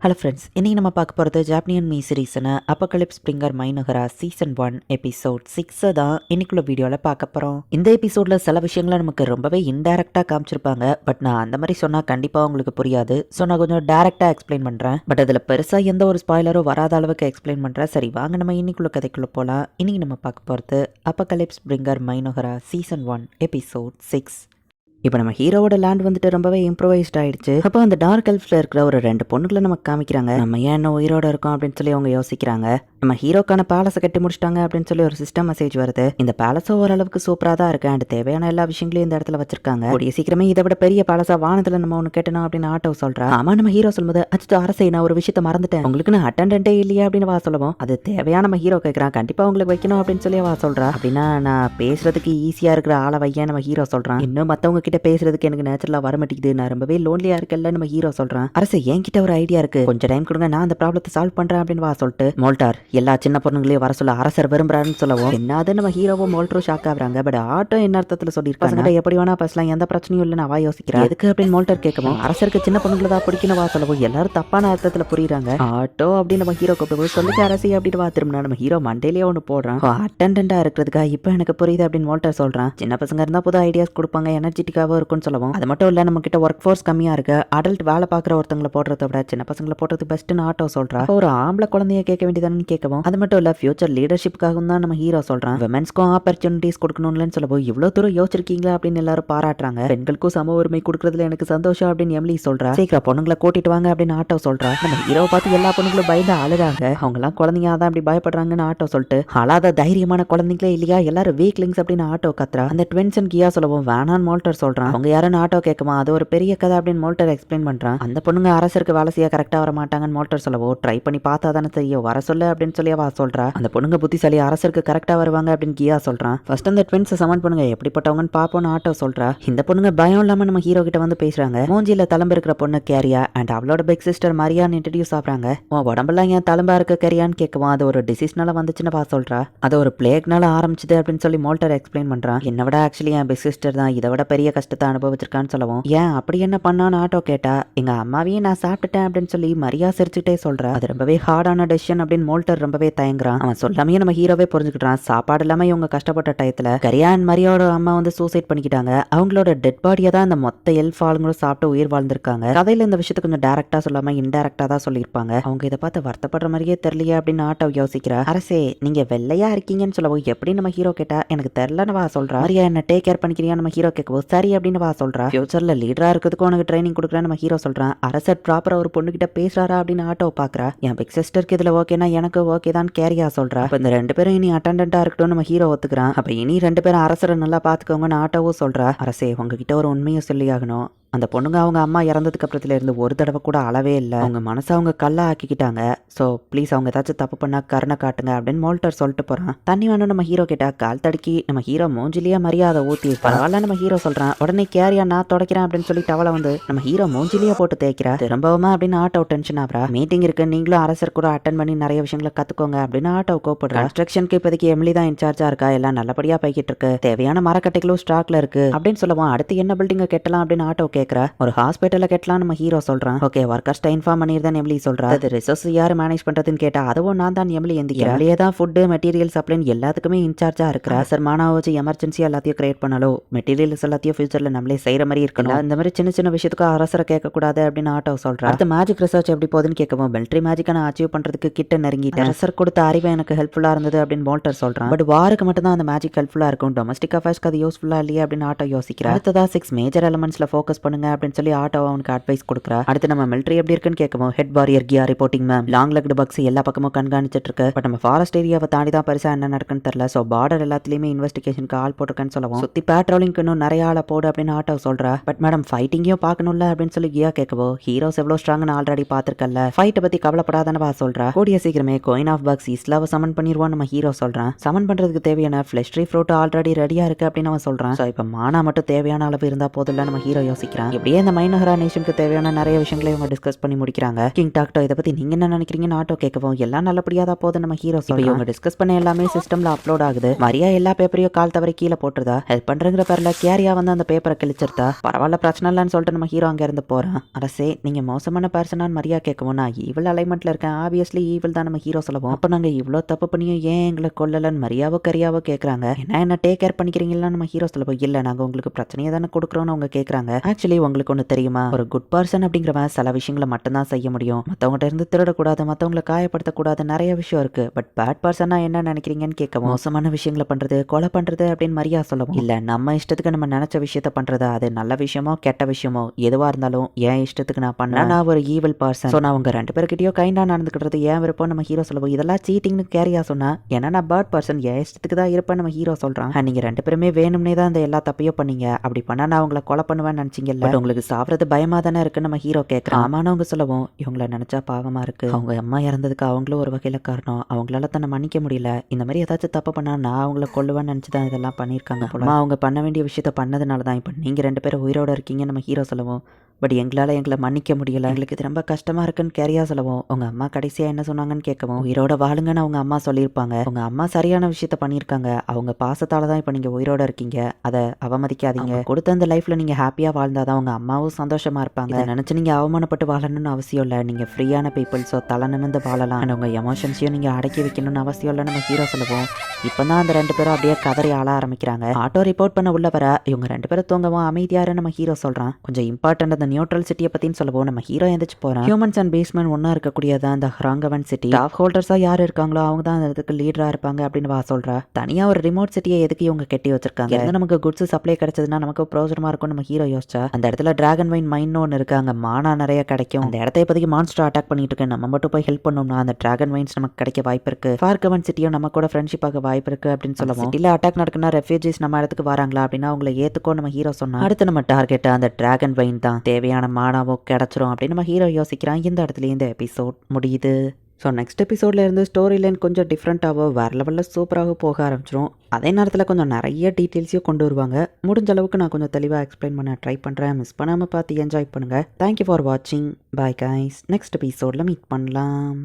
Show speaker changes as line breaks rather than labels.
Hello friends இன்றைக்கி நம்ம பார்க்க போகிறது ஜாப்பனியன் மீ சீரீஸ்னு Apocalypse Bringer Mynoghra season one episode சிக்ஸை தான் இன்னைக்குள்ள வீடியோவில் பார்க்க போகிறோம் இந்த எபிசோடில் சில விஷயங்களை நமக்கு ரொம்பவே இன்டெரக்டாக காமிச்சிருப்பாங்க. பட் நான் அந்த மாதிரி சொன்னால் கண்டிப்பாக உங்களுக்கு புரியாது. ஸோ நான் கொஞ்சம் டேரெக்டாக எக்ஸ்பிளைன் பண்ணுறேன் பட் அதில் பெருசாக எந்த ஒரு ஸ்பாய்லரும் வராத அளவுக்கு எக்ஸ்பிளைன் பண்ணுறேன் சரி வாங்க நம்ம இன்னைக்குள்ள கதைக்குள்ளே போகலாம் இன்றைக்கி நம்ம பார்க்க போகிறது Apocalypse Bringer Mynoghra season one episode six இப்போ நம்ம ஹீரோவோட லேண்ட் வந்துட்டு ரொம்பவே இம்ப்ரூவைஸ்ட் ஆயிடுச்சு. அப்போ அந்த டார்க் எல்ஃப்ல இருக்கிற ஒரு ரெண்டு பொண்ணுகளை நமக்கு காமிக்கிறாங்க. நம்ம ஏன் இன்னும் உயிரோட இருக்கோம் அப்படின்னு சொல்லி அவங்க யோசிக்கிறாங்க. நம்ம ஹீரோக்கான பேலஸை கட்டி முடிச்சிட்டாங்க அப்படின்னு சொல்லி ஒரு சிஸ்டம் மெசேஜ் வருது. இந்த பேலஸும் ஓரளவுக்கு சூப்பராக தான் இருக்கு. அண்ட் தேவையான எல்லா விஷயங்களையும் இந்த இடத்துல வச்சிருக்காங்க. கூடிய சீக்கிரமே இதை விட பெரிய பேலஸா வானத்துல நம்ம ஒன்று கேட்டணும் அப்படின்னு ஆட்டோ சொல்றா. ஆமா நம்ம ஹீரோ சொல்லும்போது அச்சு அரசை நான் ஒரு விஷயத்த மறந்துட்டேன். உங்களுக்கு நான் அட்டண்டே இல்லையா? அப்படின்னு வா சொல்லுவோம். அது தேவையான நம்ம ஹீரோ கேட்கறான் கண்டிப்பா உங்களுக்கு வைக்கணும் அப்படின்னு சொல்லி வா சொல்றா. அப்படின்னா நான் பேசுறதுக்கு ஈஸியா இருக்கிற ஆளை வையன் நம்ம ஹீரோ சொல்றான். இன்னும் மத்தவங்க கிட்ட பேசுறதுக்கு எனக்கு நேச்சுரலா வர மாட்டேங்குது. நான் ரொம்பவே லோன்லியா இருக்கல நம்ம ஹீரோ சொல்றான். அரசு என்கிட்ட ஒரு ஐடியா இருக்கு. கொஞ்சம் டைம் கொடுங்க. நான் அந்த ப்ராப்ளத்தை சால்வ் பண்றேன் அப்படின்னு வா சொல்லிட்டு மோல்டார் எல்லா சின்ன பொண்ணுங்களையும் வர சொல்ல அரசர் விரும்புறாருன்னு சொல்லவும் என்னது நம்ம ஹீரோவும் மோல்டரும் ஷாக் ஆகுறாங்க. பட் ஆட்டோ என்ன அர்த்தத்துல சொல்லியிருக்காங்க? எப்படி வேணா பேசலாம் எந்த பிரச்சனையும் இல்லைன்னு அவா யோசிக்கிறேன் எதுக்கு அப்படின்னு மோல்டர் கேட்கவும் அரசருக்கு சின்ன பொண்ணுங்களை தான் பிடிக்கணும் வா சொல்லவும் எல்லாரும் தப்பான அர்த்தத்துல புரியுறாங்க. ஆட்டோ அப்படின்னு நம்ம ஹீரோ கூப்பிட்டு சொல்லுங்க அரசி அப்படின்னு வா திரும்பினா நம்ம ஹீரோ மண்டேலயே ஒன்று போடுறான். அட்டண்டா இருக்கிறதுக்கா இப்போ எனக்கு புரியுது அப்படின்னு மோல்டர் சொல்றான். சின்ன பசங்க இருந்தா புது ஐடியாஸ் கொடுப்பாங்க எனர்ஜெட்டிக்காவும் இருக்கும்னு சொல்லவும். அது மட்டும் இல்ல நம்ம கிட்ட ஒர்க் ஃபோர்ஸ் கம்மியா இருக்கு. அடல்ட் வேலை பார்க்குற ஒருத்தங்களை போடுறத விட சின்ன பசங்களை போடுறது பெஸ்ட்னு ஆட்டோ சொல்றா. ஒரு ஆம்பளை குழந்தைய கேட்க வேண்டியதானு கேட்கவும் அது மட்டும் இல்ல ஃபியூச்சர் லீடர்ஷிப்புக்காகவும் தான் நம்ம ஹீரோ சொல்றான். விமன்ஸ்க்கும் ஆப்பர்ச்சுனிட்டிஸ் கொடுக்கணும்னு சொல்லவும் இவ்வளவு தூரம் யோசிச்சிருக்கீங்களா அப்படின்னு எல்லாரும் பாராட்டுறாங்க. பெண்களுக்கும் சம உரிமை கொடுக்கறதுல எனக்கு சந்தோஷம் அப்படின்னு எம்லி சொல்றா. சீக்கிரம் பொண்ணுங்களை கூட்டிட்டு வாங்க அப்படின்னு ஆட்டோ சொல்றா. நம்ம ஹீரோவை பார்த்து எல்லா பொண்ணுங்களும் பயந்து அழுறாங்க. அவங்க எல்லாம் குழந்தைங்க அதான் அப்படி பயப்படுறாங்கன்னு ஆட்டோ சொல்லிட்டு அழாத தைரியமான குழந்தைங்களே இல்லையா? எல்லாரும் வீக்லிங்ஸ் அப்படின்னு ஆட்டோ கத்துறா. அந்த ட்வின்ஸ் அண்ட் கியா சொல்லவும் வேணான்னு மோல்டர் சொல்றான். அவங்க யாரும் ஆட்டோ கேட்குமா? அது ஒரு பெரிய கதை அப்படின்னு மோல்டர் எக்ஸ்பிளைன் பண்றான். அந்த பொண்ணுங்க அரசருக்கு வேலை செய்ய கரெக்டா வர மாட்டாங்கன்னு மோல்டர் சொல்லவோ ட்ரை பண்ணி பார்த்தா தானே தெரியும். வர சொல்ல அப்படின்னு சொல்லி அவ சொல்றா. அந்த பொண்ணுங்க புத்திசாலி அரசருக்கு கரெக்டா வருவாங்க அப்படின்னு கியா சொல்றான் ஃபர்ஸ்ட் அந்த ட்வின்ஸ் சமன் பண்ணுங்க. எப்படிப்பட்டவங்கன்னு பாப்போம்னு ஆட்டோ சொல்றா. இந்த பொண்ணுங்க பயம் இல்லாம நம்ம ஹீரோ கிட்ட வந்து பேசுறாங்க. மூஞ்சியில தலம்பு இருக்கிற பொண்ணு கேரியா அண்ட் அவளோட பிக் சிஸ்டர் மரியான்னு இன்ட்ரடியூஸ் ஆகுறாங்க. உன் உடம்பெல்லாம் ஏன் தலம்பா இருக்க கேரியான்னு கேட்கவும் அது ஒரு டிசீஸ்னால வந்துச்சுன்னு பா சொல்றா. அது ஒரு பிளேக்னால ஆரம்பிச்சது அப்படின்னு சொல்லி மோல்டர் எக்ஸ்பிளைன் பண்றான் என்ன விட ஆக்சுவலி என் பிக் சிஸ்டர் தான். இதை விட பெரிய கஷ்டத்தை அனுபவிச்சிருக்கான்னு சொல்லவும். ஏன் அப்படி என்ன பண்ணான்னு ஆட்டோ கேட்டா எங்க அம்மாவையும் நான் சாப்பிட்டுட்டேன் அப்படின்னு சொல்லி மரியா சிரிச்சுட்டே சொல்றா. அது ரொம்பவே ஹார்டான டெசிஷன் அப்படின்னு மோல்டர் ரொம்பவே தயங்குறான். அவன் சொல்லாமே நம்ம ஹீரோவே புரிஞ்சுக்கிட்டான். சாப்பாடு இல்லாம இவங்க கஷ்டப்பட்ட டயத்துல கரியான் அண்ட் மரியாவோட அம்மா வந்து சூசைட் பண்ணிக்கிட்டாங்க. அவங்களோட டெட் பாடியை தான் இந்த மொத்த எல்ஃப் ஆளுங்களும் சாப்பிட்டு உயிர் வாழ்ந்திருக்காங்க. கதையில இந்த விஷயத்தை கொஞ்சம் டேரக்டா சொல்லாம இன்டெரக்டா தான் சொல்லியிருப்பாங்க. அவங்க இதை பார்த்து வருத்தப்படுற மாதிரியே தெரியலையே அப்படின்னு ஆட்டோ யோசிக்கிறா. அரசே நீங்க வெள்ளையா இருக்கீங்கன்னு சொல்லவும் எப்படி நம்ம ஹீரோ கேட்டா எனக்கு தெரியலன்னு வா சொல்றா. மரியா என்ன டேக் கேர் பண்ணிக்கிறியா நம்ம ஹீரோ கேட்கவும் சரி அப்படின்னு வா சொல்றா. ஃபியூச்சர்ல லீடரா இருக்கிறதுக்கு உனக்கு ட்ரைனிங் கொடுக்குறேன் நம்ம ஹீரோ சொல்றான். அரசர் ப்ராப்பரா ஒரு பொண்ணு கிட்ட பேசுறாரா அப்படின்னு ஆட்டோ பாக்குறா என் பிக் சிஸ்டருக்கு இதுல ஓகேனா எனக்கு ஓகே தான் கேரியா சொல்றா. இப்போ இந்த ரெண்டு பேரும் இனி அட்டண்டா இருக்கட்டும் நம்ம ஹீரோ ஒத்துக்கிறான். அப்ப இனி ரெண்டு பேரும் அரசரை நல்லா பாத்துக்கோங்கன்னு ஆட்டோவும் சொல்றா. அரசே உங்ககிட்ட ஒரு உண்மையை சொல்லி ஆகணும் அந்த பொண்ணுங்க அவங்க அம்மா இறந்ததுக்கு இருந்து ஒரு தடவை கூட அளவே இல்லை. அவங்க மனசை அவங்க கல்லா ஆக்கிக்கிட்டாங்க. ஸோ ப்ளீஸ் அவங்க ஏதாச்சும் தப்பு பண்ணா கருணை காட்டுங்க அப்படின்னு மோல்டர் சொல்லிட்டு போறான். தண்ணி வேணும் நம்ம ஹீரோ கிட்ட. கால் தடுக்கி நம்ம ஹீரோ மூஞ்சிலேயே மரியாதை ஊத்தி பரவாயில்ல நம்ம ஹீரோ சொல்றான். உடனே கேரியா நான் தொடக்கிறேன் அப்படின்னு சொல்லி டவலை வந்து நம்ம ஹீரோ மூஞ்சிலேயே போட்டு தேய்க்கிறா. திரும்பவுமா அப்படின்னு ஆட்டோ டென்ஷன் ஆகிறா. மீட்டிங் இருக்கு. நீங்களும் அரசர் கூட அட்டன் பண்ணி நிறைய விஷயங்களை கத்துக்கோங்க அப்படின்னு ஆட்டோ கோப்படுறா. கன்ஸ்ட்ரக்ஷனுக்கு இப்போதைக்கு எம்லி தான் இன்சார்ஜா இருக்கா? எல்லாம் நல்லபடியா போய்கிட்டு இருக்கு. தேவையான மரக்கட்டைகளும் ஸ்டாக்ல இருக்கு அப்படின்னு சொல்லுவோம் அடுத்து என்ன பில்டிங்கை கட்டலாம்? அப்படின்னு ஆட்டோ கேட்கறா ஒரு ஹாஸ்பிட்டல்ல கட்டலாம் நம்ம ஹீரோ சொல்றான். ஓகே ஒர்க்கர்ஸ்ட இன்ஃபார்ம் பண்ணிருந்தேன் எம்லி சொல்றா. அது ரிசோர்ஸ் யார் மேனேஜ் பண்றதுன்னு கேட்டா அதுவும் நான் தான் எம்லி எந்திக்கிறேன். எம்லியே தான் ஃபுட்டு மெட்டீரியல் சப்ளைன்னு எல்லாத்துக்குமே இன்சார்ஜா இருக்கிறா. சார் மானாவை வச்சு எமர்ஜென்சி எல்லாத்தையும் கிரியேட் பண்ணாலும் மெட்டீரியல்ஸ் எல்லாத்தையும் ஃபியூச்சர்ல நம்மளே செய்யற மாதிரி இருக்கணும். இந்த மாதிரி சின்ன சின்ன விஷயத்துக்கு அரசரை கேட்க கூடாது அப்படின்னு ஆட்டோ சொல்றா. அடுத்து மேஜிக் ரிசர்ச் எப்படி போகுதுன்னு கேட்கவும் மிலிட்ரி மேஜிக்கை நான் அச்சீவ் பண்றதுக்கு கிட்ட நெருங்கிட்டேன். அரசர் கொடுத்த அறிவு எனக்கு ஹெல்ப்ஃபுல்லா இருந்தது அப்படின்னு மோல்டர் சொல்றான். பட் வாருக்கு மட்டும் தான் அந்த மேஜிக் ஹெல்ப்ஃபுல்லா இருக்கும். டொமஸ்டிக் அஃபேர்ஸ்க்கு அது யூஸ்ஃபுல்லா இல்லையா அப்படின்னு ஆட்டோ யோசிக்கிறா. அடுத்ததா சிக்ஸ் மேஜர் எலமெண்ட்ஸ்ல ஃபோக்கஸ் பண்ணுங்க அப்படின்னு சொல்லி ஆட்டோ அவனுக்கு அட்வைஸ் கொடுக்குறா. அடுத்து நம்ம மிலிட்ரி எப்படி இருக்குன்னு கேட்கவும் ஹெட் வாரியர் கியா reporting ma'am long legged bugs எல்லா பக்கமும் கண்காணிச்சிட்டு இருக்கு. பட் நம்ம ஃபாரஸ்ட் ஏரியாவை தாண்டி தான் பெருசா என்ன நடக்குன்னு தெரியல. ஸோ பார்டர் எல்லாத்துலயுமே இன்வெஸ்டிகேஷனுக்கு ஆள் போட்டிருக்கேன்னு சொல்லுவோம். சுத்தி பேட்ரோலிங்க்கு இன்னும் நிறைய ஆளை போடு அப்படின்னு ஆட்டோ சொல்றா. பட் மேடம் ஃபைட்டிங்கையும் பார்க்கணும்ல அப்படின்னு சொல்லி கியா கேட்கவோ ஹீரோஸ் எவ்வளோ ஸ்ட்ராங்னு ஆல்ரெடி பார்த்துருக்கல ஃபைட்டை பத்தி கவலைப்படாதானவா சொல்றா. கூடிய சீக்கிரமே கோயின் ஆஃப் பக்ஸ் இஸ்லாவை சமன் பண்ணிடுவோம் நம்ம ஹீரோ சொல்றான். சமன் பண்றதுக்கு தேவையான ஃப்ளெஷ்ட்ரி ஃப்ரூட் ஆல்ரெடி ரெடியா இருக்கு அப்படின்னு அவன் சொல்றான். ஸோ இப்போ மானா மட்டும் தேவையான அளவு இருந்தா போதில்ல நம்ம ஹீரோ யோசிக்க. ஆரம்பிக்கிறான் இப்படியே இந்த மைனஹரா நேஷனுக்கு தேவையான நிறைய விஷயங்களை இவங்க டிஸ்கஸ் பண்ணி முடிக்கிறாங்க. கிங் டாக்டோ இதை பத்தி நீங்க என்ன நினைக்கிறீங்கன்னு ஆட்டோ கேட்கவும் எல்லாம் நல்லபடியா தான் போகுது நம்ம ஹீரோ இவங்க டிஸ்கஸ் பண்ண எல்லாமே சிஸ்டம்ல அப்லோட் ஆகுது. மரியா எல்லா பேப்பரையும் கால் தவறி கீழே போட்டுருதா? ஹெல்ப் பண்றங்கிற பேர்ல கேரியா வந்து அந்த பேப்பரை கிழிச்சிருந்தா பரவாயில்ல பிரச்சனை இல்லைன்னு சொல்லிட்டு நம்ம ஹீரோ அங்க இருந்து போறான். அரசே நீங்க மோசமான பர்சனான்னு மரியா கேட்கவும் நான் ஈவில் அலைன்மெண்ட்ல இருக்கேன். ஆப்வியஸ்லி ஈவில் தான் நம்ம ஹீரோ சொல்லுவோம். அப்ப நாங்க இவ்வளோ தப்பு பண்ணியும் ஏன் எங்களை கொல்லலன்னு மரியாவோ கரியாவோ கேட்குறாங்க என்ன என்ன டேக் கேர் பண்ணிக்கிறீங்களா நம்ம ஹீரோ சொல்லுவோம்? இல்லை நாங்கள் உங்களுக்கு பிரச்சனையை தானே கொடுக்குறோம்னு அவங்க கேட்குறாங்க ஆக்சுவலி உங்களுக்கு ஒன்று தெரியுமா? ஒரு குட் பர்சன் அப்படிங்கிறவன் சில விஷயங்களை மட்டும்தான் செய்ய முடியும். மற்றவங்ககிட்ட இருந்து திருடக்கூடாது மற்றவங்களை காயப்படுத்தக்கூடாது நிறைய விஷயம் இருக்கு. பட் பேட் பர்சனா என்ன நினைக்கிறீங்கன்னு கேட்கவும் மோசமான விஷயங்களை பண்றது கொலை பண்றது அப்படின்னு மரியா சொல்லவும். இல்லை நம்ம இஷ்டத்துக்கு நம்ம நினைச்ச விஷயத்த பண்றது? அது நல்ல விஷயமோ கெட்ட விஷயமோ? எதுவாக இருந்தாலும் என் இஷ்டத்துக்கு நான் பண்ணேன் நான் ஒரு ஈவல் பர்சன் ஸோ நான் உங்க ரெண்டு பேர்கிட்டயோ கைண்டாக நடந்துக்கிட்டது ஏன் விருப்பம் நம்ம ஹீரோ சொல்லுவோம். இதெல்லாம் சீட்டிங்னு கேரியா சொன்னா ஏன்னா நான் பேர்ட் பர்சன் என் இஷ்டத்துக்கு தான் இருப்பேன் நம்ம ஹீரோ சொல்றான். "ஆ, நீங்க ரெண்டு பேருமே வேணும்னே தான் இந்த எல்லா தப்பையும் பண்ணீங்க. அப்படி பண்ணா நான் உங்களை கொலை பண்ணுவேன்னு நினைச்சீங்கல்ல பட் உங்களுக்கு சாப்பிட்றது பயமா தானே இருக்குன்னு நம்ம ஹீரோ கேட்கறான் ஆமான்னு அவங்க சொல்லவும். இவங்கள நினைச்சா பாவமா இருக்கு. அவங்க அம்மா இறந்ததுக்கு அவங்களும் ஒரு வகையில காரணம். அவங்களால தன்னை மன்னிக்க முடியல. இந்த மாதிரி ஏதாச்சும் தப்பு பண்ணா நான் அவங்கள கொல்லுவேன்னு நினைச்சு தான் இதெல்லாம் பண்ணியிருக்காங்க அம்மா அவங்க பண்ண வேண்டிய விஷயத்த பண்ணதுனால தான். இப்போ நீங்க ரெண்டு பேரும் உயிரோட இருக்கீங்க நம்ம ஹீரோ சொல்லவும். பட் எங்களால் எங்களை மன்னிக்க முடியல. எங்களுக்கு இது ரொம்ப கஷ்டமா இருக்குன்னு கேரியா சொல்லவும் உங்க அம்மா கடைசியா என்ன சொன்னாங்கன்னு கேட்கவும் உயிரோட வாழுங்கன்னு அவங்க அம்மா சொல்லியிருப்பாங்க. உங்க அம்மா சரியான விஷயத்த பண்ணியிருக்காங்க. அவங்க பாசத்தால தான் இப்போ நீங்க உயிரோட இருக்கீங்க. அதை அவமதிக்காதீங்க. கொடுத்த அந்த லைஃப்ல நீங்க ஹாப்பியா வாழ்ந்தாதான் உங்க அம்மாவும் சந்தோஷமா இருப்பாங்க. நினைச்சு நீங்க அவமானப்பட்டு வாழணும்னு அவசியம் இல்லை. நீங்க ஃப்ரீயான பீப்புள் ஸோ தலை நிமிர்ந்து வாழலாம். And உங்க எமோஷன்ஸையும் நீங்க அடக்கி வைக்கணும்னு அவசியம் இல்லை நம்ம ஹீரோ சொல்லுவோம். இப்பதான் அந்த ரெண்டு பேரும் அப்படியே கதறி ஆள ஆரம்பிக்கிறாங்க. ஆட்டோ ரிப்போர்ட் பண்ண உள்ள வர இவங்க ரெண்டு பேரும் தூங்கவும் அமைதியாரு நம்ம ஹீரோ சொல்றான். கொஞ்சம் இம்பார்ட்டன்ட் அந்த நியூட்ரல் சிட்டியை பத்தின்னு சொல்லவும் நம்ம ஹீரோ எந்திரிச்சு போறான் ஹியூமன்ஸ் அண்ட் பேஸ்மெண்ட் ஒன்னா இருக்கக்கூடியதான் அந்த ஹராங்கவன் சிட்டி ஸ்டாஃப் ஹோல்டர்ஸா யார் இருக்காங்களோ அவங்க தான் அந்த இதுக்கு லீடரா இருப்பாங்க அப்படின்னு வா சொல்றா. தனியா ஒரு ரிமோட் சிட்டியை எதுக்கு இவங்க கட்டி வச்சிருக்காங்க? இருந்து நமக்கு குட்ஸ் சப்ளை கிடைச்சதுன்னா நமக்கு பிரோஜனமா இருக்கும் நம்ம ஹீரோ யோசிச்சா? அந்த இடத்துல டிராகன் வைன் மைன் ஒன்று இருக்கு அங்க மானா நிறைய கிடைக்கும். அந்த இடத்த இப்போதைக்கு மான்ஸ்டர் அட்டாக் பண்ணிட்டு இருக்கு நம்ம மட்டும் போய் ஹெல்ப் பண்ணோம்னா அந்த டிராகன் வைன்ஸ் நமக்கு கிடைக்க வாய்ப்பு இருக்கு. பார்க்கவன் சிட்டியும் நம்ம கூட ஃப்ரெண்ட்ஷிப் ஆக வாய்ப்பு இருக்கு அப்படின்னு சொல்லுவோம். சிட்டில அட்டாக் நடக்குன்னா ரெஃப்யூஜிஸ் நம்ம இடத்துக்கு வராங்களா அப்படின்னா அவங்கள ஏத்துக்கோ நம்ம ஹீரோ சொன்னா அடுத்து நம்ம டார்கெட் அந்த டிராகன் வைன் தான். தேவையான மானாவோ கிடச்சிரும் அப்படின்னு நம்ம ஹீரோ யோசிக்கிறான். இந்த இடத்துல இந்த எபிசோட் முடியுது. ஸோ நெக்ஸ்ட் எபிசோட்லேருந்து ஸ்டோரி லைன் கொஞ்சம் டிஃப்ரெண்ட்டாகவோ வேறு லெவலில் சூப்பராக போக ஆரம்பிச்சிரும். அதே நேரத்தில் கொஞ்சம் நிறைய டீட்டெயில்ஸையும் கொண்டு வருவாங்க. முடிஞ்ச அளவுக்கு நான் கொஞ்சம் தெளிவாக எக்ஸ்பிளைன் பண்ண ட்ரை பண்ணுறேன் மிஸ் பண்ணாமல் பார்த்து என்ஜாய் பண்ணுங்கள் தேங்க்யூ ஃபார் வாட்சிங் பாய் கைஸ் நெக்ஸ்ட் எபிசோடில் மீட் பண்ணலாம்.